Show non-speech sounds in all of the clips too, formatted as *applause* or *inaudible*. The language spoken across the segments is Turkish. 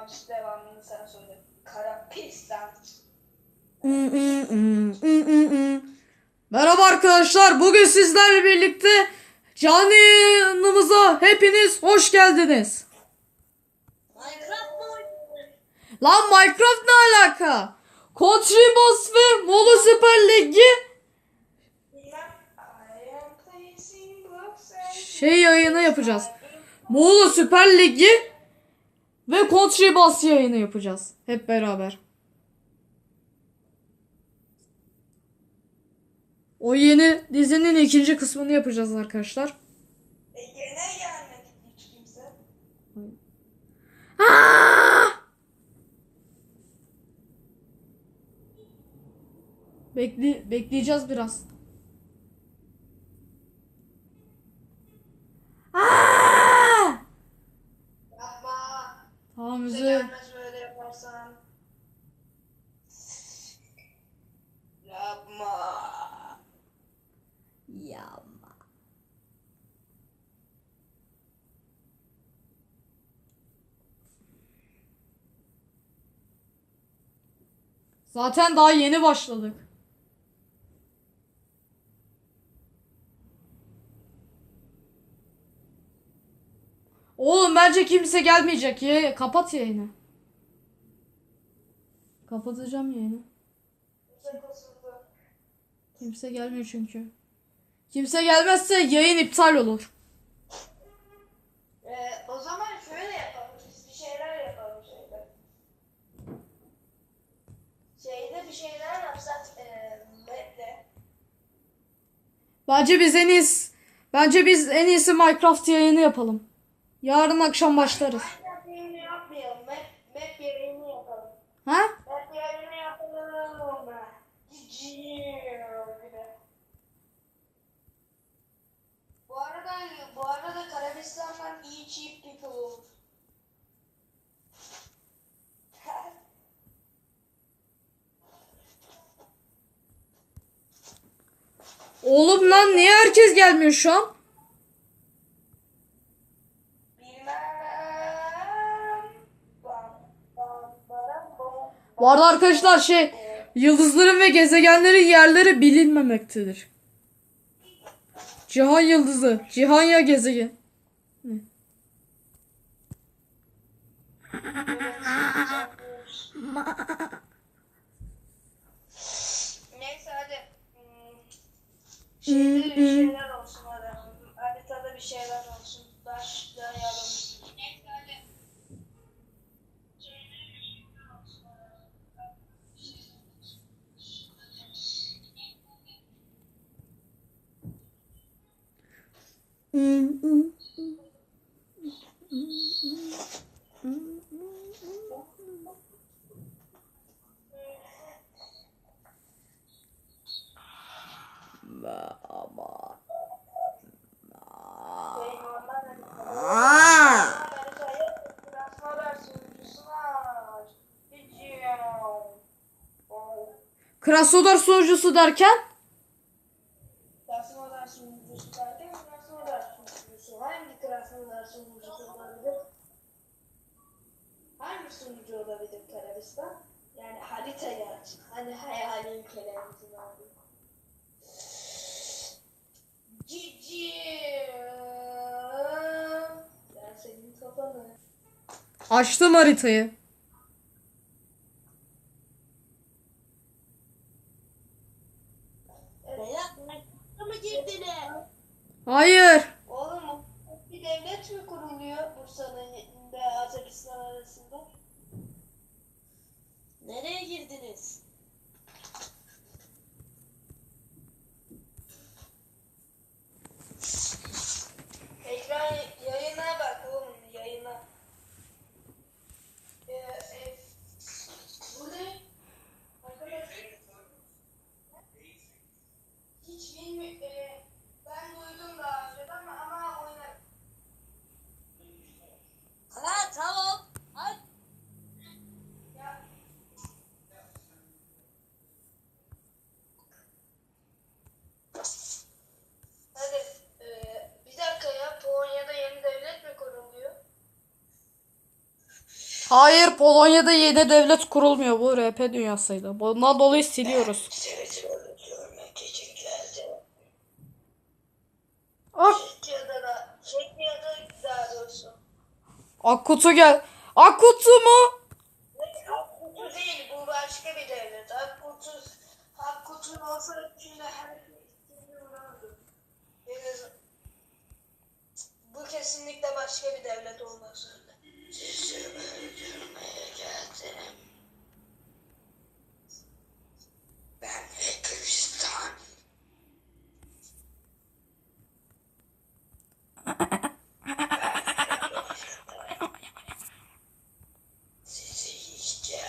Tamam işte devamını sen söyle. Kara mm. Merhaba arkadaşlar. Bugün sizlerle birlikte canlı yayınımıza hepiniz hoş geldiniz. Minecraft mı? Lan Minecraft ne alaka? Country Boss ve Molo Süper Ligi şey yayını yapacağız. Molo Süper Ligi ve Country Boss yayını yapacağız. Hep beraber. O yeni dizinin ikinci kısmını yapacağız arkadaşlar. E gene gelmedi hiç kimse. Bekli bekleyeceğiz biraz. Aa! Yapma. Üzü. gelmez böyle yaparsan. Yapma. Yapma. Zaten daha yeni başladık. Bence kimse gelmeyecek. Ye kapat yayını. Kapatacağım yayını. Kimse gelmiyor çünkü. Kimse gelmezse yayın iptal olur. Ee, o zaman şöyle yapalım. Biz bir şeyler yapalım şeyde. Şeyde bir şeyler yapsak eee. Bence biz en iyisi Bence biz en iyisi Minecraft yayını yapalım. Yarın akşam başlarız. Ha? Bu arada bu arada Karabistan'dan iyi cheap people. Oğlum lan niye herkes gelmiyor şu an? Bu arada arkadaşlar şey yıldızların ve gezegenlerin yerleri bilinmemektedir. Cihan yıldızı, Cihan ya gezegen. Neyse hadi. Hmm, bir şeyler olsun hadi. Haritada bir şeyler olsun. Başlayalım. Neyse hadi. Şeyde bir şeyler olsun hadi. Şey normal harita. Haritayı Krasnodar sunucusuna aç. Gidiyorum. Krasnodar sunucusu derken Krasnodar sunucusu derken Krasnodar sunucusu. Hangi Krasnodar sunucusu olabilir? Hangi sunucu olabilir Karabistan? Yani haritayı aç. Hani hayali ülkelerimizin olduğu. Cici. Ben senin kafanı. açtım haritayı. Beyler, mı girdiniz? Hayır. Oğlum bir devlet mi kuruluyor Bursa'nın ve Azerbaycan arasında? Nereye girdiniz? Ekran yayına bak oğlum yayına. Ee, e, bu ne? Arkadaşlar. Hiç bilmiyorum. Ee, ben duydum daha önce ama, ama oynarım. Ha tamam Hayır Polonya'da yeni devlet kurulmuyor. Bu RP dünyasıydı. Bundan dolayı siliyoruz. Ak, doğrusu. Akkutu gel. Akkutu mu? Akkutu değil, bu başka bir devlet. Akkutu, Akkut'un olsa içinde her bu kesinlikle başka bir devlet zorunda. Sizi öldürmeye geldim. Ben Kürdistan. Sizi yiyeceğim.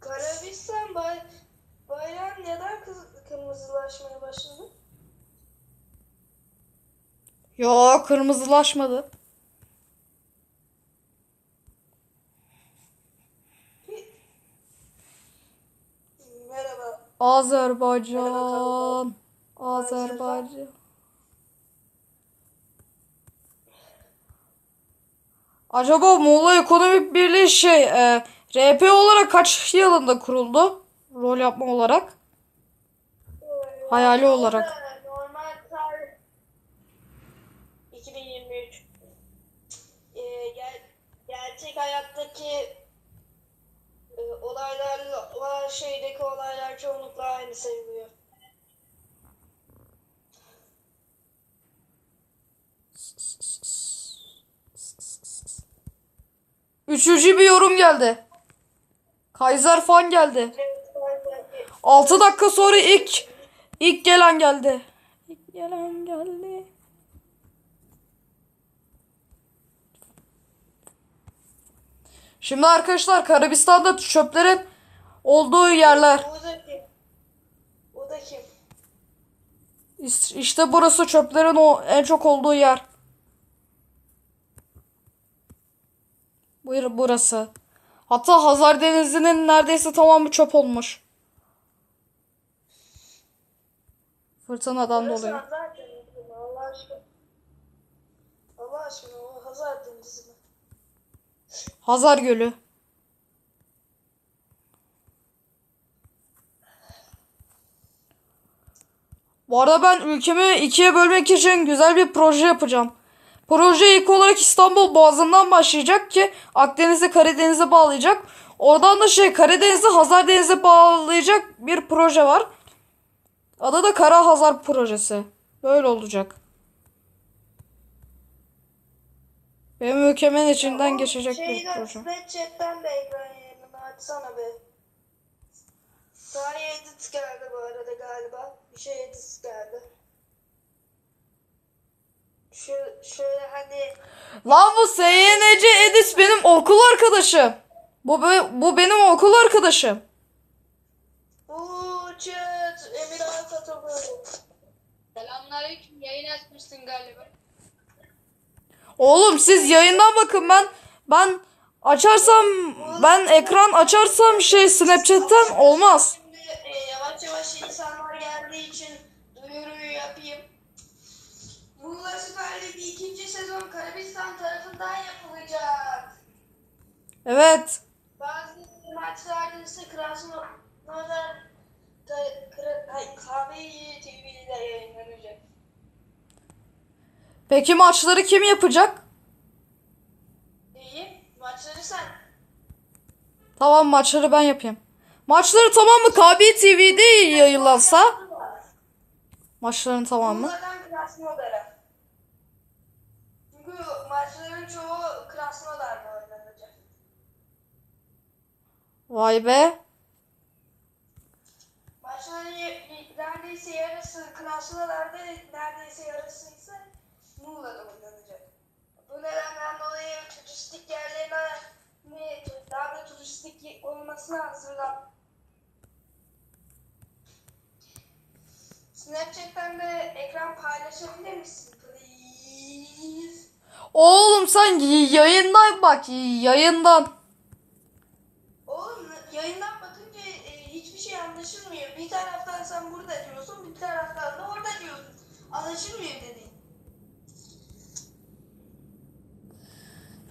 Karabistan bay bayrağı neden kırmızılaşmaya başladı? Yo kırmızılaşmadı. Merhaba. Azerbaycan. Azerbaycan. Acaba Muğla Ekonomik Birliği şey e, RP olarak kaç yılında kuruldu? Rol yapma olarak. Hayali olarak. Hayattaki e, olaylarla var şeydeki olaylar çoğunlukla aynı sayılıyor. Üçüncü bir yorum geldi. Kaiser fan geldi. Evet, ben de- 6 dakika sonra ilk ilk gelen geldi. İlk gelen geldi. Şimdi arkadaşlar Karabistan'da çöplerin olduğu yerler. O da kim? O da kim? İşte burası çöplerin o en çok olduğu yer. Buyur burası. Hatta Hazar Denizi'nin neredeyse tamamı çöp olmuş. Fırtınadan Burası dolayı. Hazar Denizi mi? Allah aşkına. Allah aşkına o Hazar Denizi mi? Hazar Gölü. Bu arada ben ülkemi ikiye bölmek için güzel bir proje yapacağım. Proje ilk olarak İstanbul Boğazı'ndan başlayacak ki Akdeniz'e Karadeniz'e bağlayacak. Oradan da şey Karadeniz'e Hazar Deniz'e bağlayacak bir proje var. Adı da Kara Hazar Projesi. Böyle olacak. Benim ülkemin içinden geçecek bir Şeyden, proje. Snapchat'ten de ekran yayınını açsana be. Daha edit geldi bu arada galiba. Bir şey edit geldi. Şu, şöyle hani Lan bu SYNC Edis benim okul arkadaşım. Bu bu benim okul arkadaşım. Uçet Emir Atatürk. Selamünaleyküm. Yayın açmışsın galiba. Oğlum siz yayından bakın ben ben açarsam ben ekran açarsam şey Snapchat'ten olmaz. Şimdi e, yavaş yavaş insanlar geldiği için duyuruyu yapayım. Muğla Süper Ligi ikinci sezon Karabistan tarafından yapılacak. Evet. Bazı maçlarda ise Krasnodar KBİ TV'de yayınlanacak. Peki maçları kim yapacak? İyi. Maçları sen. Tamam maçları ben yapayım. Maçları tamam mı KB TV'de yayınlansa? Maçların tamamı. Muğla'dan Krasnodar'a. Çünkü maçların çoğu Krasnodar'da oynanacak. Vay be. Maçların neredeyse yarısı Krasnodar'da, neredeyse yarısı toplantısına hazırlan. Snapchat'ten de ekran paylaşabilir misin please? Oğlum sen yayından bak yayından. Oğlum yayından bakınca e, hiçbir şey anlaşılmıyor. Bir taraftan sen burada diyorsun bir taraftan da orada diyorsun. Anlaşılmıyor dediğin.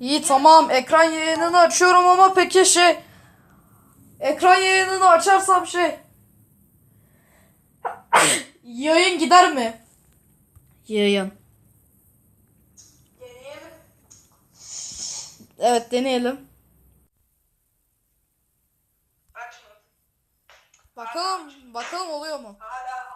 İyi tamam ekran yayınını açıyorum ama peki şey ekran yayınını açarsam şey *coughs* yayın gider mi? Yayın. Deneyelim. Evet deneyelim. Açma. Bakalım bakalım oluyor mu? Hala